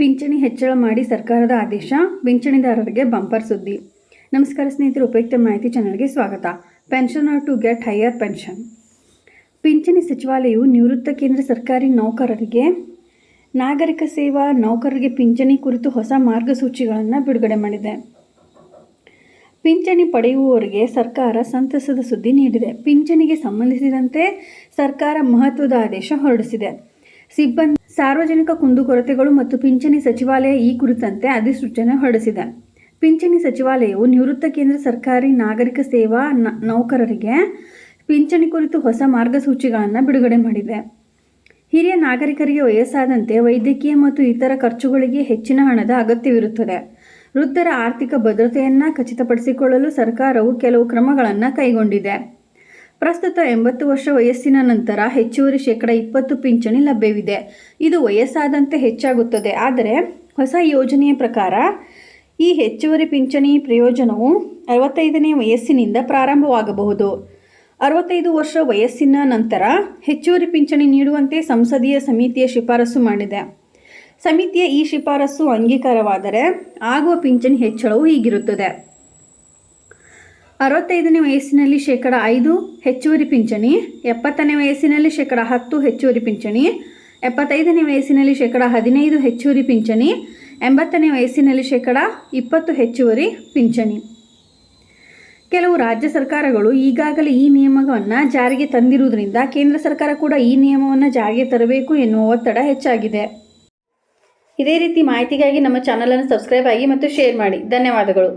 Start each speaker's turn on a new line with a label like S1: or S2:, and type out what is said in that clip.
S1: ಪಿಂಚಣಿ ಹೆಚ್ಚಳ ಮಾಡಿ ಸರ್ಕಾರದ ಆದೇಶ, ಪಿಂಚಣಿದಾರರಿಗೆ ಬಂಪರ್ ಸುದ್ದಿ. ನಮಸ್ಕಾರ ಸ್ನೇಹಿತರು, ಉಪಯುಕ್ತ ಮಾಹಿತಿ ಚಾನಲ್ಗೆ ಸ್ವಾಗತ. Pensioner to get higher pension. ಪಿಂಚಣಿ ಸಚಿವಾಲಯವು ನಿವೃತ್ತ ಕೇಂದ್ರ ಸರ್ಕಾರಿ ನೌಕರರಿಗೆ, ನಾಗರಿಕ ಸೇವಾ ನೌಕರರಿಗೆ ಪಿಂಚಣಿ ಕುರಿತು ಹೊಸ ಮಾರ್ಗಸೂಚಿಗಳನ್ನು ಬಿಡುಗಡೆ ಮಾಡಿದೆ. ಪಿಂಚಣಿ ಪಡೆಯುವವರಿಗೆ ಸರ್ಕಾರ ಸಂತಸದ ಸುದ್ದಿ ನೀಡಿದೆ. ಪಿಂಚಣಿಗೆ ಸಂಬಂಧಿಸಿದಂತೆ ಸರ್ಕಾರ ಮಹತ್ವದ ಆದೇಶ ಹೊರಡಿಸಿದೆ. ಸಿಬ್ಬಂದಿ ಸಾರ್ವಜನಿಕ ಕುಂದುಕೊರತೆಗಳು ಮತ್ತು ಪಿಂಚಣಿ ಸಚಿವಾಲಯ ಈ ಕುರಿತಂತೆ ಅಧಿಸೂಚನೆ ಹೊರಡಿಸಿದೆ. ಪಿಂಚಣಿ ಸಚಿವಾಲಯವು ನಿವೃತ್ತ ಕೇಂದ್ರ ಸರ್ಕಾರಿ ನಾಗರಿಕ ಸೇವಾ ನೌಕರರಿಗೆ ಪಿಂಚಣಿ ಕುರಿತು ಹೊಸ ಮಾರ್ಗಸೂಚಿಗಳನ್ನು ಬಿಡುಗಡೆ ಮಾಡಿದೆ. ಹಿರಿಯ ನಾಗರಿಕರಿಗೆ ವಯಸ್ಸಾದಂತೆ ವೈದ್ಯಕೀಯ ಮತ್ತು ಇತರ ಖರ್ಚುಗಳಿಗೆ ಹೆಚ್ಚಿನ ಹಣದ ಅಗತ್ಯವಿರುತ್ತದೆ. ವೃದ್ಧರ ಆರ್ಥಿಕ ಭದ್ರತೆಯನ್ನು ಖಚಿತಪಡಿಸಿಕೊಳ್ಳಲು ಸರ್ಕಾರವು ಕೆಲವು ಕ್ರಮಗಳನ್ನು ಕೈಗೊಂಡಿದೆ. ಪ್ರಸ್ತುತ ಎಂಬತ್ತು ವರ್ಷ ವಯಸ್ಸಿನ ನಂತರ ಹೆಚ್ಚುವರಿ ಶೇಕಡ ಇಪ್ಪತ್ತು ಪಿಂಚಣಿ ಲಭ್ಯವಿದೆ. ಇದು ವಯಸ್ಸಾದಂತೆ ಹೆಚ್ಚಾಗುತ್ತದೆ. ಆದರೆ ಹೊಸ ಯೋಜನೆಯ ಪ್ರಕಾರ ಈ ಹೆಚ್ಚುವರಿ ಪಿಂಚಣಿ ಪ್ರಯೋಜನವು ಅರವತ್ತೈದನೇ ವಯಸ್ಸಿನಿಂದ ಪ್ರಾರಂಭವಾಗಬಹುದು. ಅರವತ್ತೈದು ವರ್ಷ ವಯಸ್ಸಿನ ನಂತರ ಹೆಚ್ಚುವರಿ ಪಿಂಚಣಿ ನೀಡುವಂತೆ ಸಂಸದೀಯ ಸಮಿತಿಯ ಶಿಫಾರಸು ಮಾಡಿದೆ. ಸಮಿತಿಯ ಈ ಶಿಫಾರಸು ಅಂಗೀಕಾರವಾದರೆ ಆಗುವ ಪಿಂಚಣಿ ಹೆಚ್ಚಳವು ಹೀಗಿರುತ್ತದೆ. ಅರವತ್ತೈದನೇ ವಯಸ್ಸಿನಲ್ಲಿ ಶೇಕಡ ಐದು ಹೆಚ್ಚುವರಿ ಪಿಂಚಣಿ, ಎಪ್ಪತ್ತನೇ ವಯಸ್ಸಿನಲ್ಲಿ ಶೇಕಡ ಹತ್ತು ಹೆಚ್ಚುವರಿ ಪಿಂಚಣಿ, ಎಪ್ಪತ್ತೈದನೇ ವಯಸ್ಸಿನಲ್ಲಿ ಶೇಕಡ ಹದಿನೈದು ಹೆಚ್ಚುವರಿ ಪಿಂಚಣಿ, ಎಂಬತ್ತನೇ ವಯಸ್ಸಿನಲ್ಲಿ ಶೇಕಡ ಇಪ್ಪತ್ತು ಹೆಚ್ಚುವರಿ ಪಿಂಚಣಿ. ಕೆಲವು ರಾಜ್ಯ ಸರ್ಕಾರಗಳು ಈಗಾಗಲೇ ಈ ನಿಯಮವನ್ನು ಜಾರಿಗೆ ತಂದಿರುವುದರಿಂದ ಕೇಂದ್ರ ಸರ್ಕಾರ ಕೂಡ ಈ ನಿಯಮವನ್ನು ಜಾರಿಗೆ ತರಬೇಕು ಎನ್ನುವ ಒತ್ತಡ ಹೆಚ್ಚಾಗಿದೆ. ಇದೇ ರೀತಿ ಮಾಹಿತಿಗಾಗಿ ನಮ್ಮ ಚಾನಲನ್ನು ಸಬ್ಸ್ಕ್ರೈಬ್ ಆಗಿ ಮತ್ತು ಶೇರ್ ಮಾಡಿ. ಧನ್ಯವಾದಗಳು.